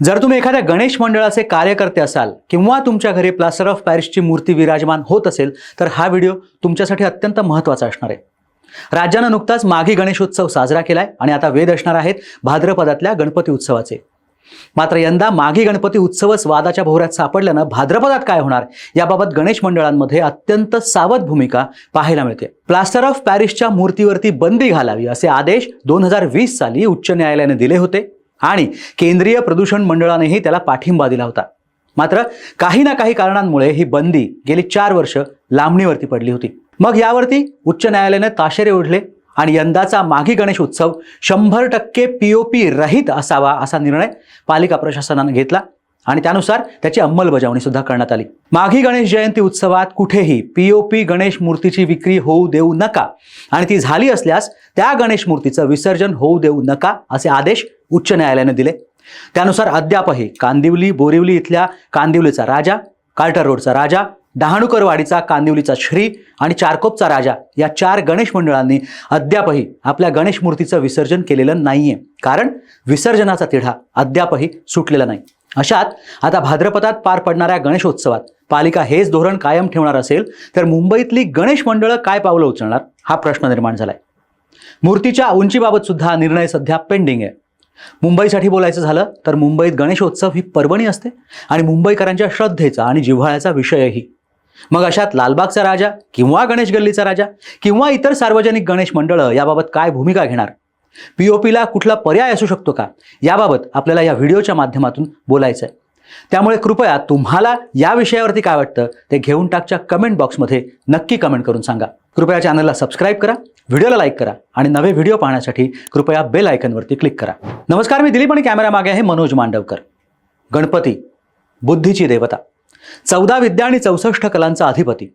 जर तुम्ही एखाद्या गणेश मंडळाचे कार्यकर्ते असाल किंवा तुमच्या घरी प्लास्टर ऑफ पॅरिसची मूर्ती विराजमान होत असेल तर हा व्हिडिओ तुमच्यासाठी अत्यंत महत्त्वाचा असणार आहे. राज्यानं नुकताच माघी गणेशोत्सव साजरा केलाय आणि आता वेद असणार आहेत भाद्रपदातल्या गणपती उत्सवाचे. मात्र यंदा माघी गणपती उत्सवच वादाच्या भोवऱ्यात सापडल्यानं भाद्रपदात काय होणार याबाबत गणेश मंडळांमध्ये अत्यंत सावध भूमिका पाहायला मिळते. प्लास्टर ऑफ पॅरिसच्या मूर्तीवरती बंदी घालावी असे आदेश दोन हजार वीस साली उच्च न्यायालयाने दिले होते. आणि केंद्रीय प्रदूषण मंडळानेही त्याला पाठिंबा दिला होता. मात्र काही ना काही कारणांमुळे ही बंदी गेली चार वर्ष लांबणीवरती पडली होती. मग यावरती उच्च न्यायालयाने ताशेरे ओढले आणि यंदाचा माघी गणेश उत्सव शंभर टक्के पी ओ पी रहित असावा असा निर्णय पालिका प्रशासनानं घेतला. आणि त्यानुसार त्याची अंमलबजावणी सुद्धा करण्यात आली. माघी गणेश जयंती उत्सवात कुठेही पी ओ पी गणेश मूर्तीची विक्री होऊ देऊ नका. आणि ती झाली असल्यास त्या गणेश मूर्तीचं विसर्जन होऊ देऊ नका असे आदेश उच्च न्यायालयाने दिले. त्यानुसार अद्यापही कांदिवली बोरिवली इथल्या कांदिवलीचा राजा कार्टर रोडचा राजा डहाणूकरवाडीचा कांदिवलीचा श्री आणि चारकोपचा राजा या चार गणेश मंडळांनी अद्यापही आपल्या गणेश मूर्तीचं विसर्जन केलेलं नाहीये. कारण विसर्जनाचा तिढा अद्यापही सुटलेला नाही. अशात आता भाद्रपदात पार पडणाऱ्या गणेशोत्सवात पालिका हेच धोरण कायम ठेवणार असेल तर मुंबईतली गणेश मंडळं काय पावलं उचलणार हा प्रश्न निर्माण झालाय. मूर्तीच्या उंचीबाबत सुद्धा निर्णय सध्या पेंडिंग आहे. मुंबईसाठी बोलायचं झालं तर मुंबईत गणेशोत्सव ही पर्वणी असते आणि मुंबईकरांच्या श्रद्धेचा आणि जिव्हाळ्याचा विषयही. मग अशात लालबागचा राजा किंवा गणेश गल्लीचा राजा किंवा इतर सार्वजनिक गणेश मंडळं याबाबत काय भूमिका घेणार? पी ओ पीला कुठला पर्याय असू शकतो का? याबाबत आपल्याला या व्हिडिओच्या माध्यमातून बोलायचं आहे त्यामुळे कृपया तुम्हाला या विषयावरती काय वाटतं ते घेऊन टाकच्या कमेंट बॉक्समध्ये नक्की कमेंट करून सांगा. कृपया चॅनलला सबस्क्राईब करा व्हिडिओला लाईक करा आणि नवे व्हिडिओ पाहण्यासाठी कृपया बेल आयकनवरती क्लिक करा. नमस्कार मी दिलीप आणि कॅमेरा मागे आहे मनोज मांडवकर. गणपती बुद्धीची देवता. चौदा विद्या आणि चौसष्ट कलांचा अधिपती.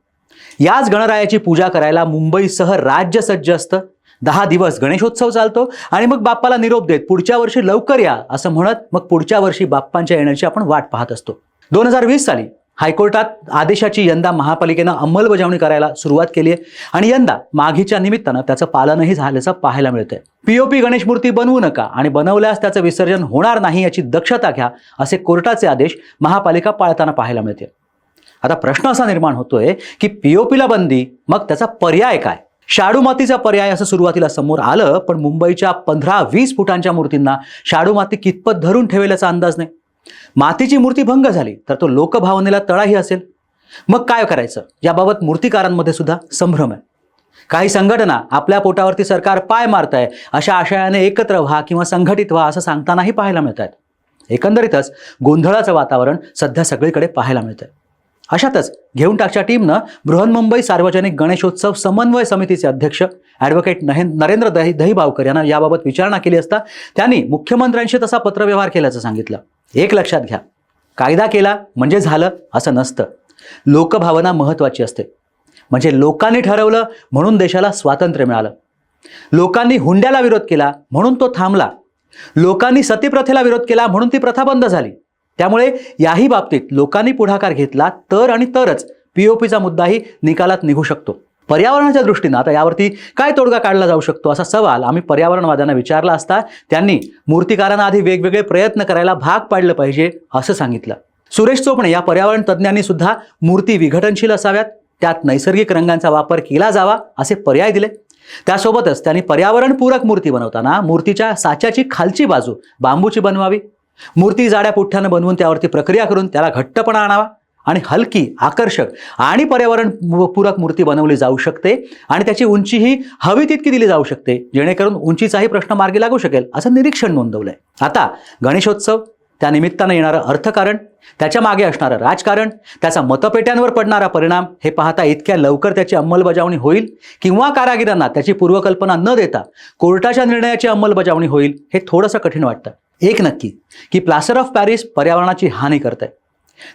याच गणरायाची पूजा करायला मुंबईसह राज्य सज्ज असतं दहा दिवस गणेशोत्सव चालतो आणि मग बाप्पाला निरोप देत पुढच्या वर्षी लवकर या असं म्हणत मग पुढच्या वर्षी बाप्पांच्या येण्याची आपण वाट पाहत असतो. दोन हजार वीस साली हायकोर्टात आदेशाची यंदा महापालिकेनं अंमलबजावणी करायला सुरुवात केली आहे आणि यंदा माघीच्या निमित्तानं त्याचं पालनही झाल्याचं पाहायला मिळतंय. पीओपी गणेश मूर्ती बनवू नका आणि बनवल्यास त्याचं विसर्जन होणार नाही याची दक्षता घ्या असे कोर्टाचे आदेश महापालिका पाळताना पाहायला मिळते आता प्रश्न असा निर्माण होतोय की पीओपीला बंदी मग त्याचा पर्याय काय? शाडू मातीचा पर्याय असं सुरुवातीला समोर आलं पण मुंबईच्या पंधरा वीस फुटांच्या मूर्तींना शाडू माती कितपत धरून ठेवेल्याचा अंदाज नाही. मातीची मूर्ती भंग झाली तर तो लोकभावनेला तळाही असेल. मग काय करायचं? याबाबत मूर्तिकारांमध्ये सुद्धा संभ्रम आहे. काही संघटना आपल्या पोटावरती सरकार पाय मारत आहे अशा आशयाने एकत्र व्हा किंवा संघटित व्हा असं सांगतानाही पाहायला मिळत आहेत एकंदरीतच गोंधळाचं वातावरण सध्या सगळीकडे पाहायला मिळतंय. अशातच घेऊन टाकच्या टीमनं बृहन्मुंबई सार्वजनिक गणेशोत्सव समन्वय समितीचे अध्यक्ष ॲडव्होकेट नहे नरेंद्र दही दहीबावकर यांना याबाबत विचारणा केली असता त्यांनी मुख्यमंत्र्यांशी तसा पत्रव्यवहार केल्याचं सांगितलं. एक लक्षात घ्या. कायदा केला म्हणजे झालं असं नसतं. लोकभावना महत्त्वाची असते. म्हणजे लोकांनी ठरवलं म्हणून देशाला स्वातंत्र्य मिळालं. लोकांनी हुंड्याला विरोध केला म्हणून तो थांबला. लोकांनी सतीप्रथेला विरोध केला म्हणून ती प्रथा बंद झाली. त्यामुळे याही बाबतीत लोकांनी पुढाकार घेतला तर आणि तरच पीओपीचा मुद्दाही निकालात निघू शकतो. पर्यावरणाच्या दृष्टीनं आता यावरती काय तोडगा काढला जाऊ शकतो असा सवाल आम्ही पर्यावरणवाद्यांना विचारला असता त्यांनी मूर्तिकारांना आधी वेगवेगळे प्रयत्न करायला भाग पाडलं पाहिजे असं सांगितलं. सुरेश चोपणे या पर्यावरण तज्ज्ञांनी सुद्धा मूर्ती विघटनशील असाव्यात त्यात नैसर्गिक रंगांचा वापर केला जावा असे पर्याय दिले. त्यासोबतच त्यांनी पर्यावरणपूरक मूर्ती बनवताना मूर्तीच्या साच्याची खालची बाजू बांबूची बनवावी मूर्ती जाड्या पुठ्ठ्यानं बनवून त्यावरती प्रक्रिया करून त्याला घट्टपणा आणावा आणि हलकी आकर्षक आणि पर्यावरण पूरक मूर्ती बनवली जाऊ शकते आणि त्याची उंची ही हवी तितकी दिली जाऊ शकते. जेणेकरून उंचीचाही प्रश्न मार्गी लागू शकेल असं निरीक्षण नोंदवलंय. आता गणेशोत्सव त्या निमित्तानं येणारं अर्थकारण त्याच्यामागे असणारं राजकारण त्याचा मतपेट्यांवर पडणारा परिणाम हे पाहता इतक्या लवकर त्याची अंमलबजावणी होईल किंवा कारागिरांना त्याची पूर्वकल्पना न देता कोर्टाच्या निर्णयाची अंमलबजावणी होईल हे थोडंसं कठीण वाटतं. एक नक्की की प्लास्टर ऑफ पॅरिस पर्यावरणाची हानी करत आहे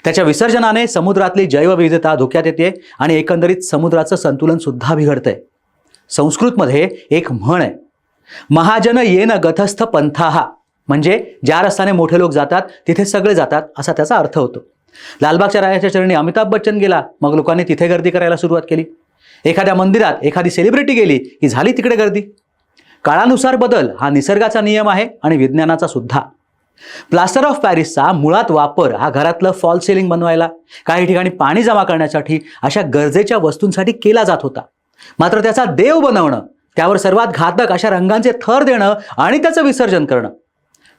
त्याच्या विसर्जनाने समुद्रातली जैवविविधता धोक्यात येते आणि एकंदरीत समुद्राचं संतुलन सुद्धा बिघडतंय. संस्कृतमध्ये एक म्हण आहे महाजन येन गथस्थ पंथाहा म्हणजे ज्या रस्त्याने मोठे लोक जातात तिथे सगळे जातात असा त्याचा अर्थ होतो. लालबागच्या राजाच्या चरणी अमिताभ बच्चन गेला मग लोकांनी तिथे गर्दी करायला सुरुवात केली. एखाद्या मंदिरात एखादी सेलिब्रिटी गेली की झाली तिकडे गर्दी? काळानुसार बदल हा निसर्गाचा नियम आहे आणि विज्ञानाचा सुद्धा. प्लास्टर ऑफ पॅरिसचा मुळात वापर हा घरातलं फॉल सिलिंग बनवायला काही ठिकाणी पाणी जमा करण्यासाठी अशा गरजेच्या वस्तूंसाठी केला जात होता. मात्र त्याचा देव बनवणं त्यावर सर्वात घातक अशा रंगांचे थर देणं आणि त्याचं विसर्जन करणं.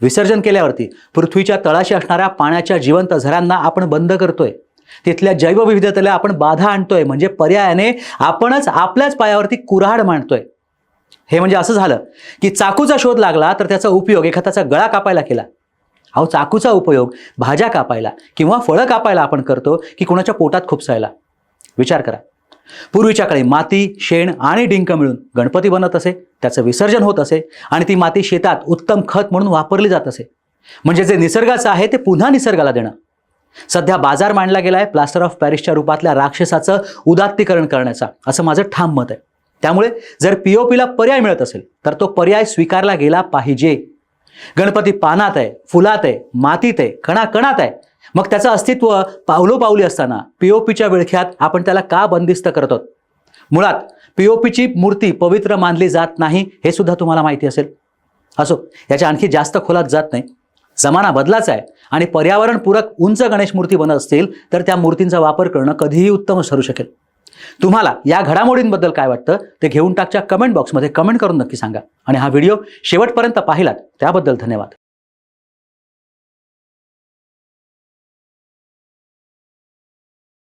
विसर्जन केल्यावरती पृथ्वीच्या तळाशी असणाऱ्या पाण्याच्या जिवंत झऱ्यांना आपण बंद करतोय. तिथल्या जैवविविधतेला आपण बाधा आणतोय म्हणजे पर्यायाने आपणच आपल्याच पायावरती कुऱ्हाड मांडतोय. हे म्हणजे असं झालं की चाकूचा शोध लागला तर त्याचा उपयोग एखाद्याचा गळा कापायला केला. अहो चाकूचा उपयोग भाज्या कापायला किंवा फळं कापायला आपण करतो की कुणाच्या पोटात खुपसायला. विचार करा. पूर्वीच्या काळी माती शेण आणि डिंक मिळून गणपती बनत असे त्याचं विसर्जन होत असे आणि ती माती शेतात उत्तम खत म्हणून वापरली जात असे. म्हणजे जे निसर्गाचं आहे ते पुन्हा निसर्गाला देणं. सध्या बाजार मांडला गेला आहे प्लास्टर ऑफ पॅरिसच्या रूपातल्या राक्षसाचं उदात्तीकरण करण्याचा असं माझं ठाम मत आहे. त्यामुळे जर पी ओ पीला पर्याय मिळत असेल तर तो पर्याय स्वीकारला गेला पाहिजे. गणपती पानात आहे फुलात आहे मातीत आहे कणाकणात आहे. मग त्याचं अस्तित्व पावलोपावली असताना पी ओ पीच्या विळख्यात आपण त्याला का बंदिस्त करतो मुळात पी ओ पीची मूर्ती पवित्र मानली जात नाही हे सुद्धा तुम्हाला माहिती असेल. असो याच्या आणखी जास्त खोलात जात नाही. जमाना बदलाचा आहे आणि पर्यावरणपूरक उंच गणेश मूर्ती बनत असतील तर त्या मूर्तींचा वापर करणं कधीही उत्तमच ठरू शकेल. तुम्हाला या घडामोडींबद्दल काय वाटतं ते घेऊन टाकच्या कमेंट बॉक्समध्ये कमेंट करून नक्की सांगा. आणि हा व्हिडिओ शेवटपर्यंत पाहिलात त्याबद्दल धन्यवाद.